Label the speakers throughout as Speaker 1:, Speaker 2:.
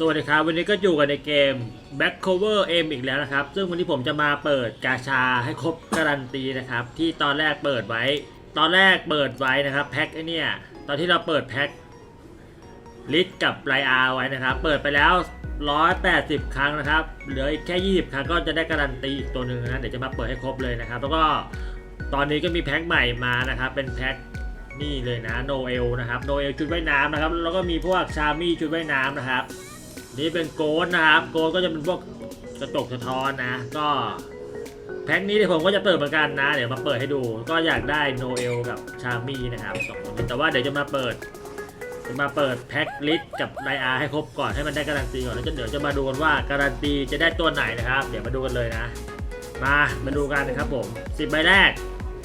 Speaker 1: สวัสดีครับ วันนี้ก็อยู่กันในเกม Back Cover M อีกแล้วนะครับ ซึ่งวันนี้ผมจะมาเปิดกาชาให้ครบการันตีนะครับ ที่ตอนแรกเปิดไว้ ตอนแรกเปิดไว้นะครับแพ็คไอเนี่ย ตอนที่เราเปิดแพ็คลิสกับไลอาไว้นะครับ เปิดไปแล้ว 180 ครั้งนะครับ เหลืออีกแค่ 20 ครั้งก็จะได้การันตีอีกตัวหนึ่งนะเดี๋ยวจะมาเปิดให้ครบเลยนะครับ แล้วก็ตอนนี้ก็มีแพ็คใหม่มานะครับ เป็นแพ็คนี่เลยนะโนเอลนะครับโนเอลชุดว่ายน้ำนะครับ แล้วก็มีพวกชามี่ชุดว่ายน้ำนะครับ นี่เป็นโกดนะครับ โกดก็จะเป็นพวกกระจกสะท้อนนะ ก็แพ็คนี้เดี๋ยวผมก็จะเปิดเหมือนกันนะ เดี๋ยวมาเปิดให้ดู ก็อยากได้โนเอลกับชามี่นะครับสองตัวนี้แต่ว่าเดี๋ยวจะมาเปิดจะมาเปิดแพ็คลิสกับไลอาให้ครบก่อนให้มันได้การันตีก่อนแล้วจะเดี๋ยวจะมาดูกันว่าการันตีจะได้ตัวไหนนะครับ เดี๋ยวมาดูกันเลยนะ มามาดูกันนะครับผมสิบใบแรก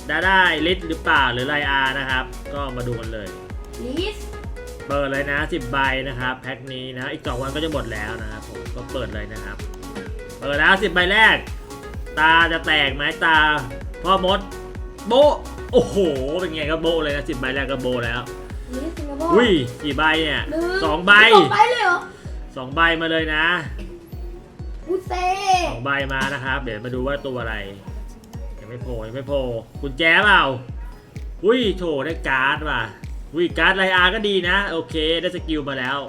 Speaker 1: ได้ได้ลิสหรือเปล่าหรือไลอานะครับ ก็มาดูกันเลย
Speaker 2: ลิส
Speaker 1: เปิดเลยนะ 10 ใบนะครับแพ็คนี้นะ อีก 2 วันก็จะหมดแล้วนะครับผมก็เปิดเลยนะครับ เปิดแล้ว 10 ใบแรก ตาจะแตกไหมตา พ่อมด โบะโอ้โห เป็นไงก็โบะเลยนะ10 ใบแรกก็โบะแล้ว
Speaker 2: ลิสสิงคโปร์
Speaker 1: อุ้ยกี่ใบเนี่ย
Speaker 2: หนึ่
Speaker 1: สองใบ
Speaker 2: สองใบเลยเหรอ
Speaker 1: สองใบมาเลยนะ
Speaker 2: อุเซ่
Speaker 1: สองใบมานะครับ เดี๋ยวมาดูว่าตัวอะไร ยังไม่โผล่ยังไม่โผล่กุญแจเปล่า อุ้ยโถได้การ์ดว่ะ อุ้ยการ์ดไลอาร์ก็ดีนะ โอเค ได้สกิลมาแล้ว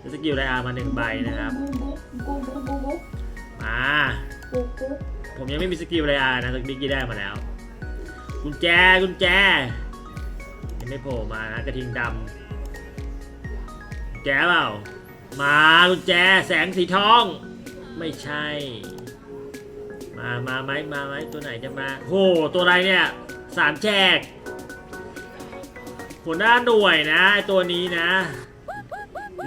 Speaker 1: ได้สกิลไลอาร์มาหนึ่งใบนะครับมาผมยังไม่มีสกิลไลอาร์นะสกิลกี้ได้มาแล้วกุญแจกุญแจยังไม่โผล่มานะกระทิงดำแจเปล่ามากุญแจแสงสีทอง ไม่ใช่ มามาไหมมาไหมตัวไหนจะมาโหตัวอะไรเนี่ยสามแฉก หัวหน้าหน่วยนะไอตัวนี้นะ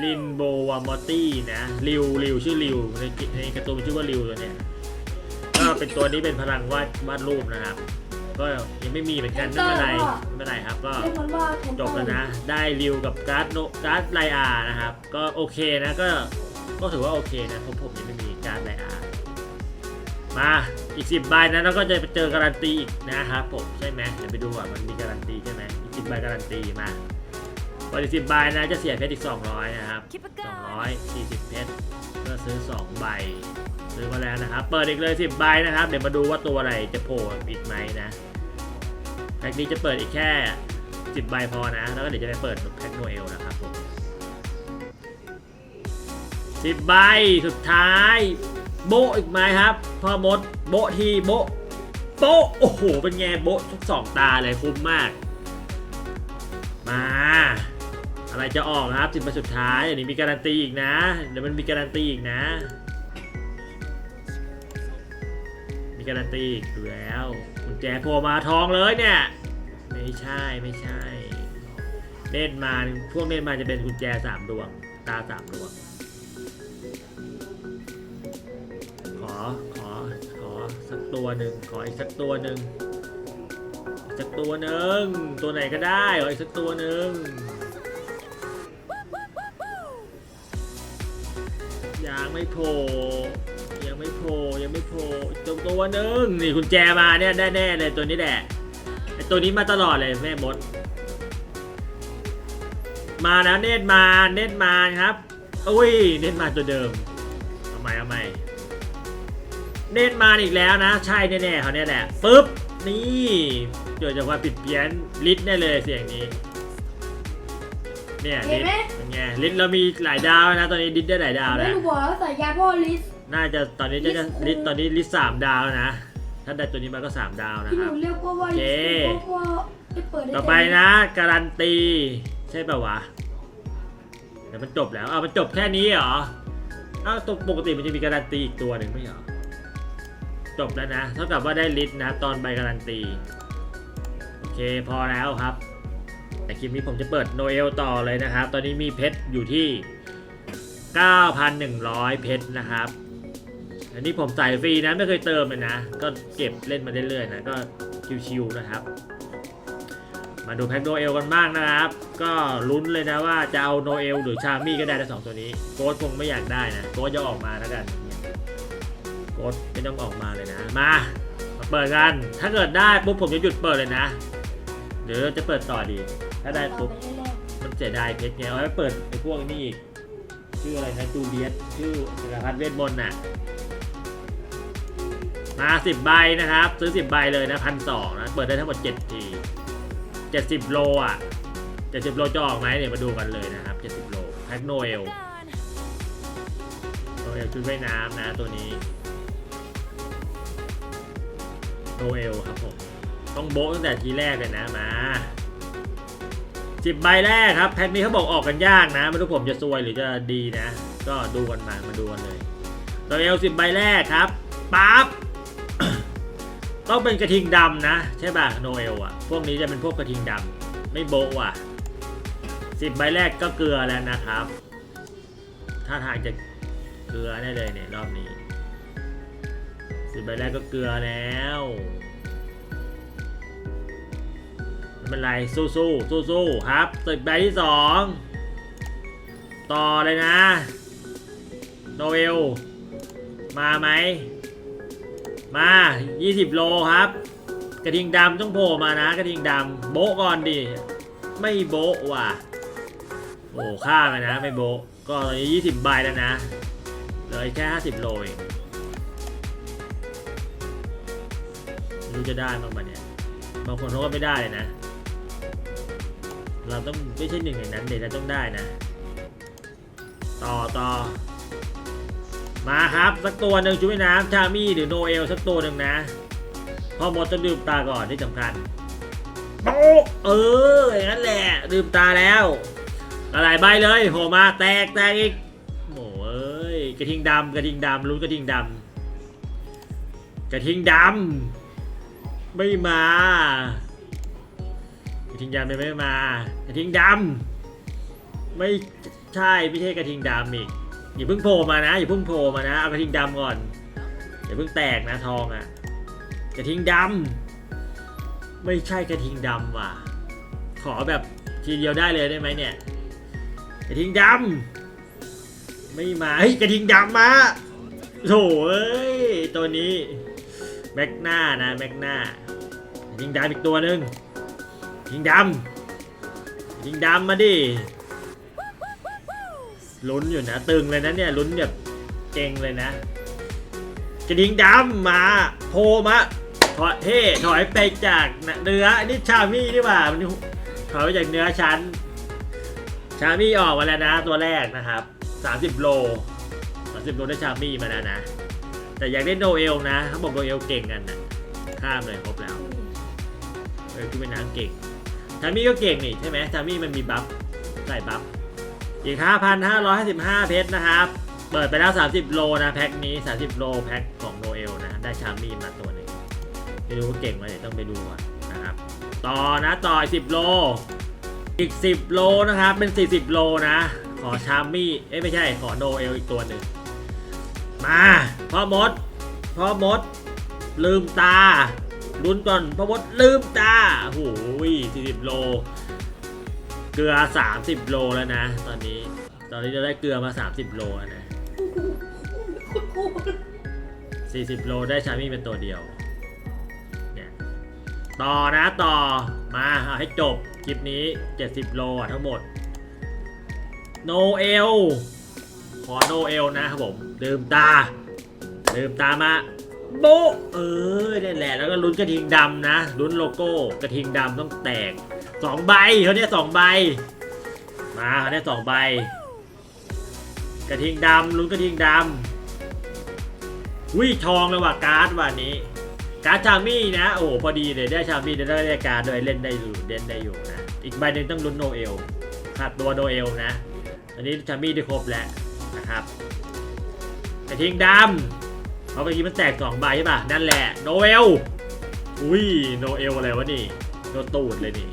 Speaker 1: ลินโบวามอตี้นะริวริวชื่อริวในในการ์ตูนชื่อว่าริวตัวเนี้ยก็เป็นตัวนี้เป็นพลังวาดวาดรูปนะครับ ก็ยังไม่มีเหมือนกันไม่เป็นไรไม่เป็นไรครับ ก็
Speaker 2: เรียกมันว่าแคน
Speaker 1: จบแล้วนะ ได้ริวกับการ์ดโนการ์ดไลอาร์นะครับ ก็โอเคนะก็ก็ถือว่าโอเคนะเพราะผมยังไม่มีการ์ดไลอาร์มา อีกสิบใบนะแล้วก็จะไปเจอการันตีอีกนะครับผมใช่ไหมเดี๋ยวไปดูก่อนมันมีการันตีใช่ไหมอีกสิบใบการันตีมาพออีกสิบใบนะจะเสียเพชรอีกสองร้อยนะครับสองร้อยสี่สิบเพชรเพื่อซื้อสองใบซื้อมาแล้วนะครับ เปิดอีกเลยสิบใบนะครับ เดี๋ยวมาดูว่าตัวอะไรจะโผล่อีกไหมนะแพ็คนี้จะเปิดอีกแค่สิบใบพอนะ แล้วก็เดี๋ยวจะไปเปิดแพ็คโนเอลนะครับผมสิบใบสุดท้าย โบอีกไหมครับพ่อมดโบทีโบโปโอ้โห เป็นไงโบทุกสองตาเลยคุ้มมาก มา อะไรจะออกนะครับสิบใบสุดท้ายอันนี้มีการันตีอีกนะ เดี๋ยวมันมีการันตีอีกนะ มีการันตีอีกอยู่แล้วกุญแจโผล่มาทองเลยเนี่ย ไม่ใช่ไม่ใช่เล่นมาพวกเล่นมาจะเป็นกุญแจสามดวงตาสามดวง ขอขอ ขอสักตัวหนึ่งขออีกสักตัวหนึ่งสักตัวหนึ่งตัวไหนก็ได้ขออีกสักตัวหนึ่งยังไม่โผล่ยังไม่โผล่ยังไม่โผล่อีกตัวตัวหนึ่งนี่คุณแจมาเนี่ยแน่ๆเลยตัวนี้แหละไอตัวนี้มาตลอดเลยแม่มด มาแล้วเนตมาเนตมาครับอุ้ยเนตมาตัวเดิมเอาใหม่เอาใหม่ เน้นมาอีกแล้วนะ ใช่แน่ๆเขาเนี่ยแหละปุ๊บ นี่เกิดจากความผิดเพี้ยนลิทแน่เลยเสียงนี้ เนี่ยลิทเป็นไงลิทเรามีหลายดาวนะ ตอนนี้ลิทได้หลายดาว
Speaker 2: ไม่
Speaker 1: แล้ว
Speaker 2: รู้บอกว่าใส่ยาพ่อลิส
Speaker 1: น่าจะตอนนี้จะจะ
Speaker 2: ลิ
Speaker 1: ลิ
Speaker 2: ท
Speaker 1: ทตอนนี้ลิทสามดาวแล้วนะ ถ้าได้ตัวนี้มาก็สามดาวนะ
Speaker 2: ที่
Speaker 1: ค
Speaker 2: ห
Speaker 1: รับ
Speaker 2: นูเรียกว่าว่า
Speaker 1: โอเค
Speaker 2: ลิสเพราะว่าได้เปิดได้
Speaker 1: ต่อไปนะการันตี ใช่ป่าวะเดี๋ยวมันจบแล้วอ้าวมันจบแค่นี้เหรออ้าวตัวปกติมันจะมีการันตีอีกตัวหนึ่งไม่เหรอ จบแล้วนะ เท่ากับว่าได้ลิสต์นะตอนใบการันตี โอเคพอแล้วครับ แต่คลิปนี้ผมจะเปิดโนเอลต่อเลยนะครับ ตอนนี้มีเพชรอยู่ที่ 9,100 เพชรนะครับ อันนี้ผมใส่ฟรีนะไม่เคยเติมเลยนะ ก็เก็บเล่นมาเรื่อยๆนะ ก็ชิวๆนะครับ มาดูแพ็คโนเอลกันบ้างนะครับ ก็ลุ้นเลยนะว่าจะเอาโนเอลหรือชามี่ก็ได้ทั้งสองตัวนี้ โค้ดคงไม่อยากได้นะ โค้ดจะออกมาแล้วกัน ค้ดไม่ต้องออกมาเลยนะ มา มาเปิดกัน ถ้าเกิดได้ปุ๊บผมจะหยุดเปิดเลยนะเดี๋ยวจะเปิดต่อดี ถ้าได้ปุ๊บมันเสียดายเพชรไงเอาไว้เปิดไอ้พวกนี้อีกชื่ออะไรนะจูเลียตชื่อจักรพรรดิเวทมนต์น่ะมาสิบใบนะครับ ซื้อสิบใบเลยนะพันสองนะเปิดได้ทั้งหมดเจ็ดทีเจ็ดสิบโลอะเจ็ดสิบโลจะออกไหมเดี๋ยวมาดูกันเลยนะครับเจ็ดสิบโลแพ็กโนเอลโนเอลชุดว่ายน้ำนะตัวนี้ โนเอลครับผม ต้องโบ๊ะตั้งแต่ทีแรกเลยนะมาสิบใบแรกครับแพ็คนี้เขาบอกออกกันยากนะ ไม่รู้ผมจะซวยหรือจะดีนะ ก็ดูกันมามาดูกันเลยโนเอลสิบใบแรกครับปั๊บต้องเป็นกระทิงดำนะ ใช่ป่ะโนเอลอะ พวกนี้จะเป็นพวกกระทิงดำไม่โบ๊ะอะสิบใบแรกก็เกลือแล้วนะครับ ถ้าทางจะเกลือได้เลยเนี่ยรอบนี้ สิบใบแรกก็เกลือแล้วไม่เป็นไรสู้สู้สู้สู้ครับสิบใบที่สองต่อเลยนะโนเอลมาไหม มา 20 โลครับ กระทิงดำต้องโผล่มานะ กระทิงดำโบก่อนดิ ไม่โบว่ะ โอ้ข้ามไปนะ ไม่โบก็ตอนนี้ 20 ใบแล้วนะ เลืออีกแค่ 50 โลเอง รู้จะได้บ้างปะเนี่ย บางคนเขาก็ไม่ได้เลยนะ เราต้องไม่ใช่หนึ่งในนั้นเดี๋ยวเราต้องได้นะ ต่อต่อ มาครับ สักตัวหนึ่งชุดว่ายน้ำชามี่หรือโนเอลสักตัวหนึ่งนะพ่อมดต้องดื่มตาก่อนที่สำคัญโป๊ะเอออย่างนั้นแหละดื่มตาแล้วหลายใบเลยโผล่มาแตกแตกอีกโอ้ยกระทิงดำกระทิงดำลุ้นกระทิงดำกระทิงดำ ไม่มากระทิงดำไม่มากระทิงดำไม่ใช่ไม่ใช่กระทิงดำอีกอย่าเพิ่งโผล่มานะอย่าเพิ่งโผล่มานะเอากระทิงดำก่อนอย่าเพิ่งแตกนะทองอะกระทิงดำไม่ใช่กระทิงดำว่ะ ขอแบบทีเดียวได้เลยได้ไหมเนี่ยกระทิงดำไม่มาเฮ้ยกระทิงดำมาโถเอ้ยตัวนี้แม็กหน้านะแม็กหน้า กระทิงดำอีกตัวหนึ่งกระทิงดำกระทิงดำมาดิลุ้นอยู่นะ ตึงเลยนะเนี่ยลุ้นแบบเก่งเลยนะกระทิงดำมาโผล่มาถอยเท่ถอยไปจากเนื้อนนี้ชามี่นี่หว่ามันถอยไปจากเนื้อชั้น ชามี่ออกมาแล้วนะตัวแรกนะครับ 30 โล 30 โลได้ชามี่มาแล้วนะ แต่อยากได้โนเอลนะเขาบอกโนเอลเก่งกันนะข้ามเลยครบแล้ว เออคือเป็นน้ำเก่งชามี่ก็เก่งนี่ใช่ไหมชามี่มันมีบัฟใส่บัฟอีก 5,555 เพชรนะครับ เปิดไปแล้ว 30 โลนะ แพ็คนี้ 30 โลแพ็คของโนเอลนะ ได้ชามี่มาตัวหนึงไม่รู้ว่าเก่งไหมเดี๋ยวต้องไปดูนะครับ ต่อนะต่ออีก10 โล อีก 10 โลนะครับ เป็น 40 โลนะ ขอชามมี่เอ้ยไม่ใช่ ขอโนเอลอีกตัวหนึ่ง มาพ่อมดพ่อมด ลืมตา ลุ้นก่อนพ่อมดลืมตาโอ้โห40โล เกลือ30โลแล้วนะ ตอนนี้ ตอนนี้จะได้เกลือมา30โลแล้วนะ40โลได้ชามี่เป็นตัวเดียว เนี่ย ต่อนะต่อ มาเอาให้จบคลิปนี้70โลอะทั้งหมด โนเอล ขอโนเอลนะครับผมดื่มตาดื่มตามา โบะเออนี่นแหละแล้วก็ลุ้นกระทิงดำนะลุ้นโลโก้กระทิงดำต้องแตกสองใบเขาเนี่ยสองใบ มาเขาเนี่ยสองใบ กระทิงดำลุ้นกระทิงดำวิทองเลยว่ะการ์ดวันนี้ การ์ดชามี่นะ โอ้พอดีเลยได้ชามี่ได้ได้การ์ดด้วยเล่นได้อยู่เล่นได้อยู่นะอีกใบหนึ่งต้องลุ้นโนเอลขาดตัวโนเอลนะอันนี้ชามี่ได้ครบแล้วนะครับกระทิงดำ เพราะเมื่อกี้มันแตกสองใบใช่ป่ะ นั่นแหละโนเอลอุ้ยโนเอลอะไรวะนี่โดนตูดเลยนี่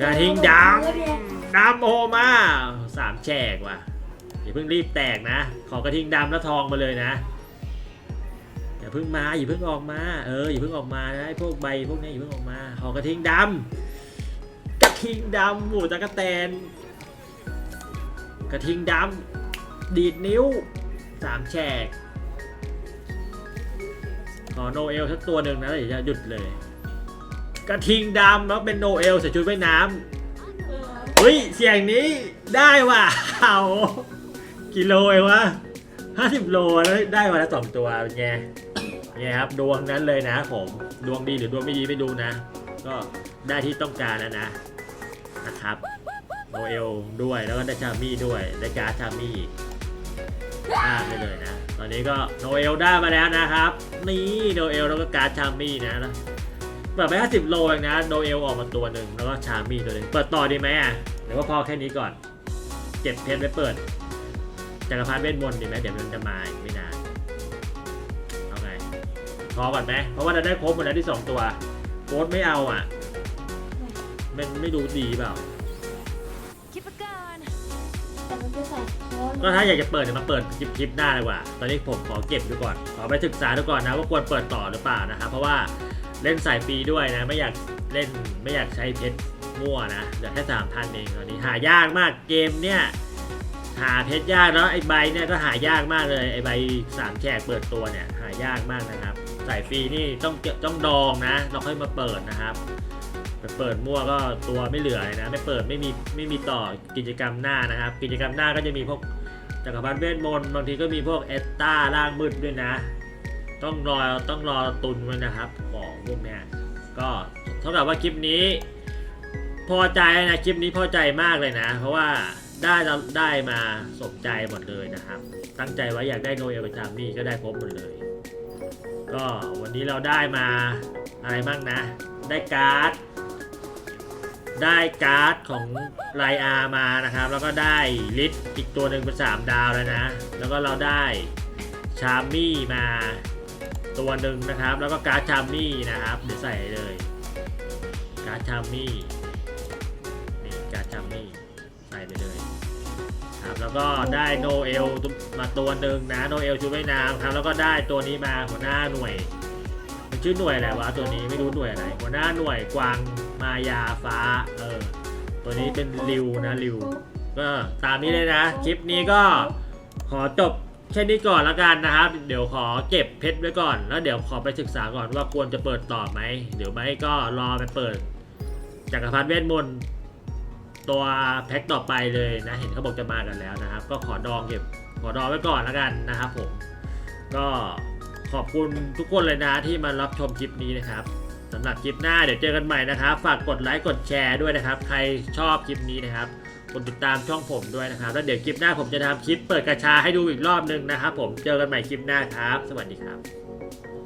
Speaker 1: กระทิงดำดำโอมาสามแฉกว่ะอย่าเพิ่งรีบแตกนะ ขอกระทิงดำแล้วทองมาเลยนะอย่าเพิ่งมาอย่าเพิ่งออกมาเอออย่าเพิ่งออกมานะไอ้พวกใบพวกนี้อย่าเพิ่งออกมาขอกระทิงดำกระทิงดำหมูตะกะแตน กระทิงดำดีดนิ้ว สามแฉกขอโนเอลสักตัวหนึ่งนะเดี๋ยวจะหยุดเลย กระทิงดำแล้วเป็นโนเอลใส่ชุดว่ายน้ำ
Speaker 2: เฮ้
Speaker 1: ย เสียงนี้ได้ว่ะเอากิโลเองวะห้าสิบโลแล้วได้วันละสองตัวเป็นไงเนี่ยครับดวงนั้นเลยนะผมดวงดีหรือดวงไม่ดีไม่รู้นะ ก็ได้ที่ต้องการแล้วนะนะครับโนเอลด้วยแล้วก็ได้ชามี่ด้วยได้การ์ดชามี่ ได้ไปเลยนะ ตอนนี้ก็โนเอลได้มาแล้วนะครับ นี่โนเอลแล้วก็การ์ดชามี่นะแล้วเปิดไป 50 โลเองนะโนเอลออกมาตัวหนึ่งแล้วก็ชามี่ตัวหนึ่งเปิดต่อดีไหมอะหรือว่าพอแค่นี้ก่อนเก็บเพชรไว้เปิดจักรพรรดิเวทมนต์ดีไหมเดี๋ยวมันจะมาอีกไม่นานเอาไงพอก่อนไหมเพราะว่าเราได้ครบหมดแล้วที่สองตัวโค้ดไม่เอาอะมันไม่ดูดีเปล่า ก็ถ้าอยากจะเปิดเนี่ยมาเปิดคลิปคลิปหน้าดีกว่า ตอนนี้ผมขอเก็บดูก่อน ขอไปศึกษาดูก่อนนะว่าควรเปิดต่อหรือเปล่านะครับ เพราะว่าเล่นสายฟรีด้วยนะ ไม่อยากเล่นไม่อยากใช้เพชรมั่วนะเหลือแค่สามพันเองตอนนี้หายากมากเกมเนี่ยหาเพชรยากแล้วไอ้ใบเนี่ยก็หายากมากเลยไอ้ใบสามแฉกเปิดตัวเนี่ยหายากมากนะครับสายฟรีนี่ต้องเก็บต้องดองนะเราค่อยมาเปิดนะครับ เปิดมั่วก็ตัวไม่เหลือนะ ไม่เปิดไม่มีไม่มีต่อกิจกรรมหน้านะครับ กิจกรรมหน้าก็จะมีพวกจักรพรรดิเวทมนต์บางทีก็มีพวกเอสตาล่างมืดด้วยนะ ต้องรอต้องรอตุนไว้นะครับของพวกเนี้ยก็เท่ากับว่าคลิปนี้ พอใจนะคลิปนี้พอใจมากเลยนะ เพราะว่าได้ได้มาสมใจหมดเลยนะครับ ตั้งใจไว้อยากได้โนเอลประจำนี่ก็ได้ครบหมดเลย ก็วันนี้เราได้มาอะไรบ้างนะ ได้การ์ด ได้การ์ดของไลอาร์มานะครับ แล้วก็ได้ลิทอีกตัวหนึ่งเป็น 3 ดาวแล้วนะ แล้วก็เราได้ชาร์มี่มาตัวหนึ่งนะครับ แล้วก็การ์ดชาร์มี่นะครับเดี๋ยวใส่เลย การ์ดชาร์มี่นี่การ์ดชาร์มี่ใส่ไปเลยครับแล้วก็ได้โนเอลมาตัวหนึ่งนะโนเอลชูว่ายน้ำครับแล้วก็ได้ตัวนี้มาหัวหน้าหน่วย มันชื่อหน่วยอะไรวะตัวนี้ไม่รู้หน่วยอะไรหัวหน้าหน่วยกวางมายาฟ้าเออตัวนี้เป็นริวนะริวก็ตามนี้เลยนะ คลิปนี้ก็ขอจบแค่นี้ก่อนละกันนะครับ เดี๋ยวขอเก็บเพชรไว้ก่อน แล้วเดี๋ยวขอไปศึกษาก่อนว่าควรจะเปิดต่อไหมเดี๋ยวไม่ก็รอไปเปิดจักรพรรดิเวทมนต์ตัวแพ็คต่อไปเลยนะ เห็นเขาบอกจะมากันแล้วนะครับ ก็ขอดองเก็บขอดองไว้ก่อนละกันนะครับผมก็ ขอบคุณทุกคนเลยนะที่มารับชมคลิปนี้นะครับสำหรับคลิปหน้าเดี๋ยวเจอกันใหม่นะครับ ฝากกดไลค์กดแชร์ด้วยนะครับ ใครชอบคลิปนี้นะครับกดติดตามช่องผมด้วยนะครับ แล้วเดี๋ยวคลิปหน้าผมจะทำคลิปเปิดกระชาให้ดูอีกรอบนึงนะครับ ผมเจอกันใหม่คลิปหน้าครับ สวัสดีครับ